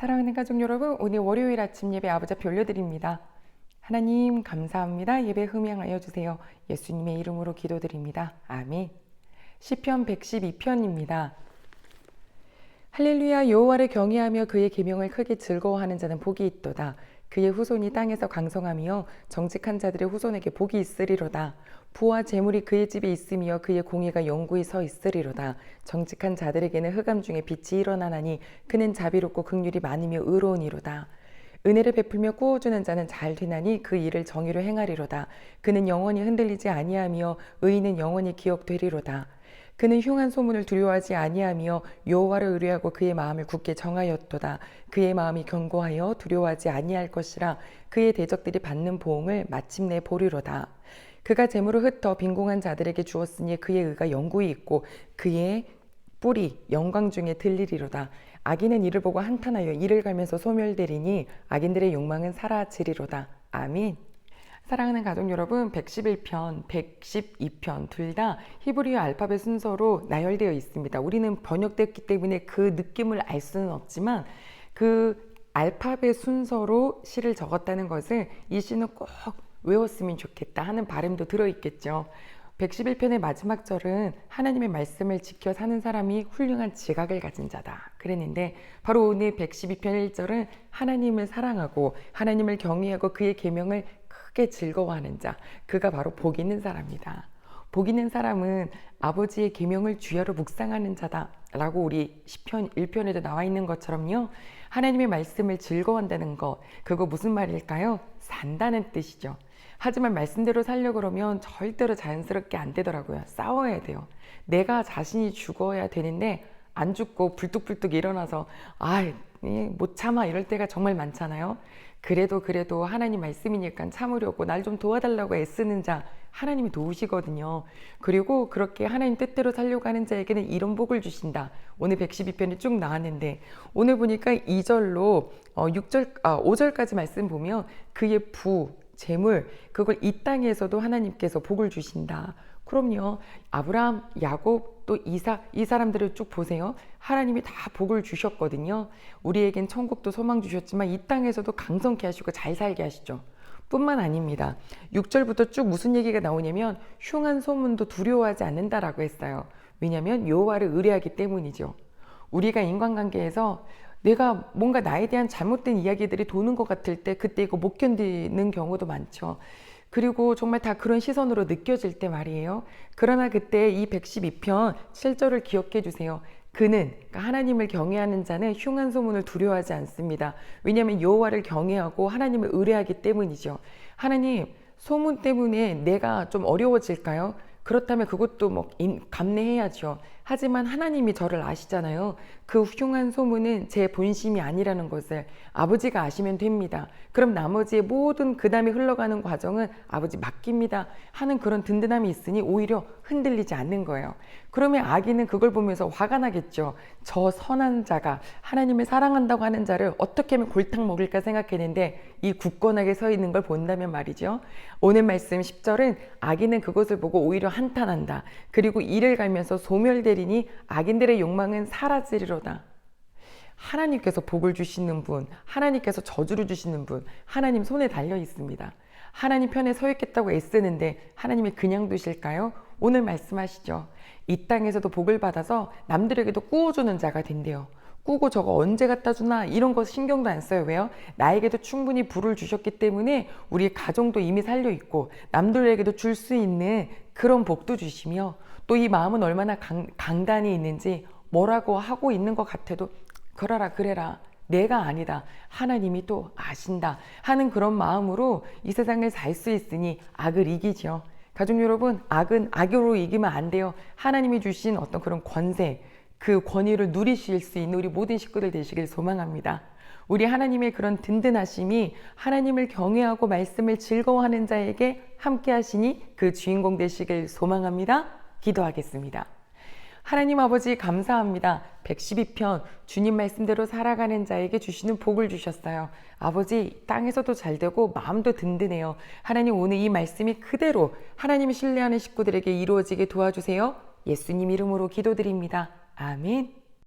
사랑하는 가족 여러분, 오늘 월요일 아침 예배 아버지 앞에 올려드립니다. 하나님 감사합니다. 예배 흠양하여 주세요. 예수님의 이름으로 기도드립니다. 아멘. 시편 112편입니다. 할렐루야 여호와를 경외하며 그의 계명을 크게 즐거워하는 자는 복이 있도다. 그의 후손이 땅에서 강성하며 정직한 자들의 후손에게 복이 있으리로다. 부와 재물이 그의 집에 있으며 그의 공의가 영구히 서 있으리로다. 정직한 자들에게는 흑암 중에 빛이 일어나나니 그는 자비롭고 극률이 많으며 의로우니로다. 은혜를 베풀며 꾸어주는 자는 잘 되나니 그 일을 정의로 행하리로다. 그는 영원히 흔들리지 아니하며 의인은 영원히 기억되리로다. 그는 흉한 소문을 두려워하지 아니하며 여호와를 의뢰하고 그의 마음을 굳게 정하였도다. 그의 마음이 견고하여 두려워하지 아니할 것이라 그의 대적들이 받는 보응을 마침내 보리로다. 그가 재물을 흩어 빈공한 자들에게 주었으니 그의 의가 영구히 있고 그의 뿔이 영광 중에 들리리로다. 악인은 이를 보고 한탄하여 이를 갈면서 소멸되리니 악인들의 욕망은 사라지리로다. 아멘. 사랑하는 가족 여러분, 111편, 112편 둘 다 히브리어 알파벳 순서로 나열되어 있습니다. 우리는 번역됐기 때문에 그 느낌을 알 수는 없지만 그 알파벳 순서로 시를 적었다는 것을 이 시는 꼭 외웠으면 좋겠다 하는 바람도 들어 있겠죠. 111편의 마지막 절은 하나님의 말씀을 지켜 사는 사람이 훌륭한 지각을 가진 자다. 그랬는데 바로 오늘 112편 1절은 하나님을 사랑하고 하나님을 경외하고 그의 계명을 크게 즐거워하는 자. 그가 바로 복 있는 사람이다. 복 있는 사람은 아버지의 계명을 주야로 묵상하는 자다라고 우리 시편 1편에도 나와 있는 것처럼요. 하나님의 말씀을 즐거워한다는 것. 그거 무슨 말일까요? 산다는 뜻이죠. 하지만 말씀대로 살려 그러면 절대로 자연스럽게 안 되더라고요. 싸워야 돼요. 내가 자신이 죽어야 되는데 안 죽고 불뚝불뚝 일어나서 아 못 참아 이럴 때가 정말 많잖아요. 그래도 그래도 하나님 말씀이니까 참으려고 날 좀 도와달라고 애쓰는 자 하나님이 도우시거든요. 그리고 그렇게 하나님 뜻대로 살려고 하는 자에게는 이런 복을 주신다. 오늘 112편이 쭉 나왔는데 오늘 보니까 2절로 6절 아 5절까지 말씀 보면 그의 부 재물 그걸 이 땅에서도 하나님께서 복을 주신다. 그럼요. 아브라함, 야곱, 또 이사 이 사람들을 쭉 보세요. 하나님이 다 복을 주셨거든요. 우리에겐 천국도 소망 주셨지만 이 땅에서도 강성케 하시고 잘 살게 하시죠. 뿐만 아닙니다. 6절부터 쭉 무슨 얘기가 나오냐면 흉한 소문도 두려워하지 않는다라고 했어요. 왜냐하면 여호와를 의뢰하기 때문이죠. 우리가 인간관계에서 내가 뭔가 나에 대한 잘못된 이야기들이 도는 것 같을 때 그때 이거 못 견디는 경우도 많죠. 그리고 정말 다 그런 시선으로 느껴질 때 말이에요. 그러나 그때 이 112편 7절을 기억해 주세요. 그는 그러니까 하나님을 경외하는 자는 흉한 소문을 두려워하지 않습니다. 왜냐하면 여호와를 경외하고 하나님을 의뢰하기 때문이죠. 하나님 소문 때문에 내가 좀 어려워질까요? 그렇다면 그것도 뭐 감내해야죠. 하지만 하나님이 저를 아시잖아요. 그 흉한 소문은 제 본심이 아니라는 것을 아버지가 아시면 됩니다. 그럼 나머지의 모든 그 다음에 흘러가는 과정은 아버지 맡깁니다. 하는 그런 든든함이 있으니 오히려 흔들리지 않는 거예요. 그러면 아기는 그걸 보면서 화가 나겠죠. 저 선한 자가 하나님을 사랑한다고 하는 자를 어떻게 하면 골탕 먹일까 생각했는데 이 굳건하게 서 있는 걸 본다면 말이죠. 오늘 말씀 10절은 아기는 그것을 보고 오히려 한탄한다. 그리고 이를 갈면서 소멸되리 니 악인들의 욕망은 사라지리로다. 하나님께서 복을 주시는 분, 하나님께서 저주를 주시는 분, 하나님 손에 달려 있습니다. 하나님 편에 서 있겠다고 애쓰는데 하나님이 그냥 두실까요? 오늘 말씀하시죠. 이 땅에서도 복을 받아서 남들에게도 꾸어주는 자가 된대요. 꾸고 저거 언제 갖다 주나 이런 거 신경도 안 써요. 왜요? 나에게도 충분히 불을 주셨기 때문에 우리 가정도 이미 살려 있고 남들에게도 줄 수 있는 그런 복도 주시며 또 이 마음은 얼마나 강, 강단이 있는지 뭐라고 하고 있는 것 같아도 그러라 그래라 내가 아니다 하나님이 또 아신다 하는 그런 마음으로 이 세상을 살 수 있으니 악을 이기죠. 가족 여러분 악은 악으로 이기면 안 돼요. 하나님이 주신 어떤 그런 권세 그 권위를 누리실 수 있는 우리 모든 식구들 되시길 소망합니다. 우리 하나님의 그런 든든하심이 하나님을 경외하고 말씀을 즐거워하는 자에게 함께 하시니 그 주인공 되시길 소망합니다. 기도하겠습니다. 하나님 아버지 감사합니다. 112편 주님 말씀대로 살아가는 자에게 주시는 복을 주셨어요. 아버지 땅에서도 잘 되고 마음도 든든해요. 하나님 오늘 이 말씀이 그대로 하나님을 신뢰하는 식구들에게 이루어지게 도와주세요. 예수님 이름으로 기도드립니다. 아멘.